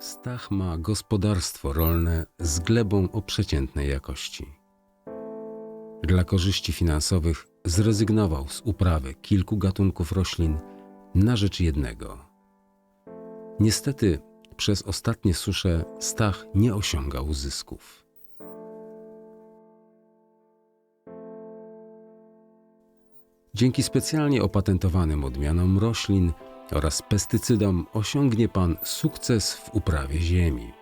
Stach ma gospodarstwo rolne z glebą o przeciętnej jakości. Dla korzyści finansowych zrezygnował z uprawy kilku gatunków roślin na rzecz jednego. Niestety, przez ostatnie susze Stach nie osiągał zysków. Dzięki specjalnie opatentowanym odmianom roślin oraz pestycydom osiągnie Pan sukces w uprawie ziemi.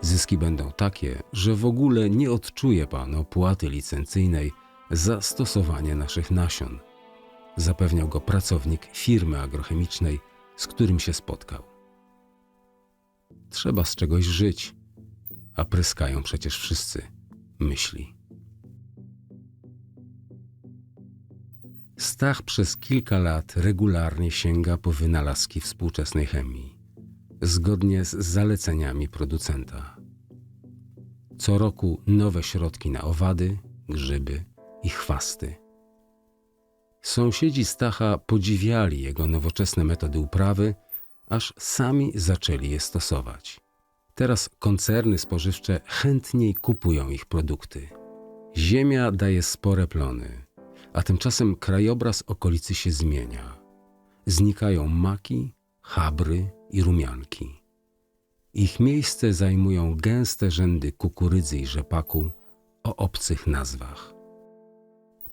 Zyski będą takie, że w ogóle nie odczuje Pan opłaty licencyjnej za stosowanie naszych nasion. Zapewniał go pracownik firmy agrochemicznej, z którym się spotkał. Trzeba z czegoś żyć, a pryskają przecież wszyscy, myśli. Stach przez kilka lat regularnie sięga po wynalazki współczesnej chemii, zgodnie z zaleceniami producenta. Co roku nowe środki na owady, grzyby i chwasty. Sąsiedzi Stacha podziwiali jego nowoczesne metody uprawy, aż sami zaczęli je stosować. Teraz koncerny spożywcze chętniej kupują ich produkty. Ziemia daje spore plony, a tymczasem krajobraz okolicy się zmienia. Znikają maki, chabry i rumianki. Ich miejsce zajmują gęste rzędy kukurydzy i rzepaku o obcych nazwach.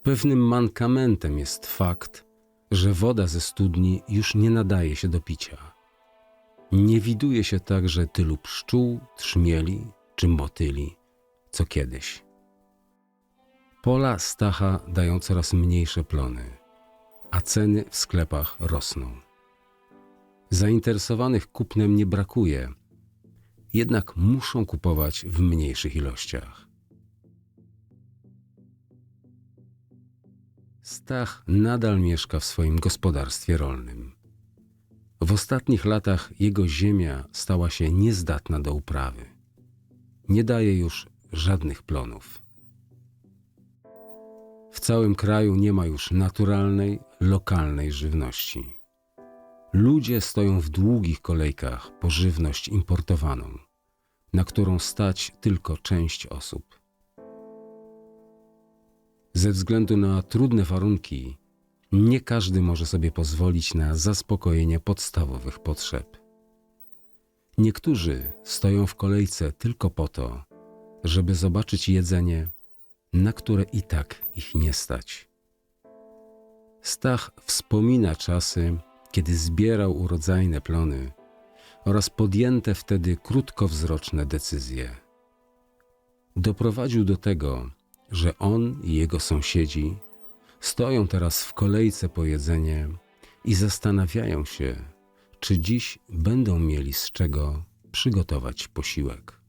Pewnym mankamentem jest fakt, że woda ze studni już nie nadaje się do picia. Nie widuje się także tylu pszczół, trzmieli czy motyli, co kiedyś. Pola Stacha dają coraz mniejsze plony, a ceny w sklepach rosną. Zainteresowanych kupnem nie brakuje, jednak muszą kupować w mniejszych ilościach. Stach nadal mieszka w swoim gospodarstwie rolnym. W ostatnich latach jego ziemia stała się niezdatna do uprawy. Nie daje już żadnych plonów. W całym kraju nie ma już naturalnej, lokalnej żywności. Ludzie stoją w długich kolejkach po żywność importowaną, na którą stać tylko część osób. Ze względu na trudne warunki, nie każdy może sobie pozwolić na zaspokojenie podstawowych potrzeb. Niektórzy stoją w kolejce tylko po to, żeby zobaczyć jedzenie, na które i tak ich nie stać. Stach wspomina czasy, kiedy zbierał urodzajne plony oraz podjęte wtedy krótkowzroczne decyzje. Doprowadził do tego, że on i jego sąsiedzi stoją teraz w kolejce po jedzenie i zastanawiają się, czy dziś będą mieli z czego przygotować posiłek.